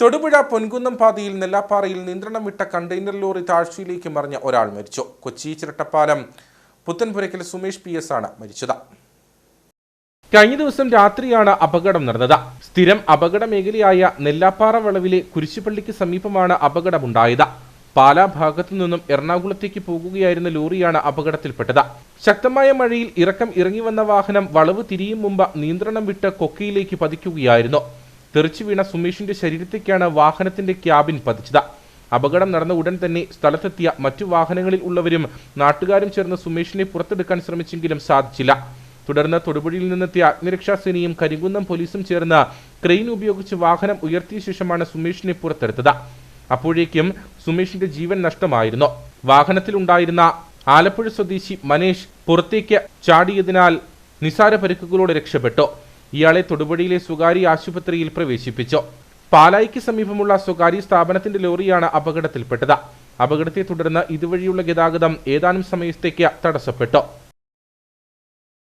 തൊടുപുഴ പൊൻകുന്നം പാതയിൽ നെല്ലാപ്പാറയിൽ നിയന്ത്രണം വിട്ട കണ്ടെയ്നർ ലോറി താഴ്ചയിലേക്ക് മറിഞ്ഞ ഒരാൾ മരിച്ചു. കൊച്ചി ചിരട്ടപ്പാലം പുത്തൻപുരയ്ക്കൽ സുമേഷ് പി എസ് ആണ് മരിച്ചത്. കഴിഞ്ഞ ദിവസം രാത്രിയാണ് അപകടം നടന്നത്. സ്ഥിരം അപകട മേഖലയായ നെല്ലാപ്പാറ വളവിലെ കുരിശുപള്ളിക്ക് സമീപമാണ് അപകടമുണ്ടായത്. പാലാ ഭാഗത്തു നിന്നും എറണാകുളത്തേക്ക് പോകുകയായിരുന്ന ലോറിയാണ് അപകടത്തിൽപ്പെട്ടത്. ശക്തമായ മഴയിൽ ഇറക്കം ഇറങ്ങി വന്ന വാഹനം വളവ് തിരിയും മുമ്പ് നിയന്ത്രണം വിട്ട് കൊക്കയിലേക്ക് പതിക്കുകയായിരുന്നു. തെറിച്ചു വീണ സുമേഷിന്റെ ശരീരത്തേക്കാണ് വാഹനത്തിന്റെ ക്യാബിൻ പതിച്ചത്. അപകടം നടന്ന ഉടൻ തന്നെ സ്ഥലത്തെത്തിയ മറ്റു വാഹനങ്ങളിൽ ഉള്ളവരും നാട്ടുകാരും ചേർന്ന് സുമേഷിനെ പുറത്തെടുക്കാൻ ശ്രമിച്ചെങ്കിലും സാധിച്ചില്ല. തുടർന്ന് തൊടുപുഴയിൽ നിന്നെത്തിയ അഗ്നിരക്ഷാസേനയും കരിങ്കുന്നം പോലീസും ചേർന്ന് ക്രെയിൻ ഉപയോഗിച്ച് വാഹനം ഉയർത്തിയ ശേഷമാണ് സുമേഷിനെ പുറത്തെടുത്തത്. അപ്പോഴേക്കും സുമേഷിന്റെ ജീവൻ നഷ്ടമായിരുന്നു. വാഹനത്തിലുണ്ടായിരുന്ന ആലപ്പുഴ സ്വദേശി മനേഷ് പുറത്തേക്ക് ചാടിയതിനാൽ നിസാര പരിക്കുകളോടെ രക്ഷപ്പെട്ടു. ഇയാളെ തൊടുപുഴയിലെ സ്വകാര്യ ആശുപത്രിയിൽ പ്രവേശിപ്പിച്ചു. പാലായിക്ക് സമീപമുള്ള സ്വകാര്യ സ്ഥാപനത്തിന്റെ ലോറിയാണ് അപകടത്തിൽപ്പെട്ടത്. അപകടത്തെ തുടർന്ന് ഇതുവഴിയുള്ള ഗതാഗതം ഏതാനും സമയത്തേക്ക് തടസ്സപ്പെട്ടു.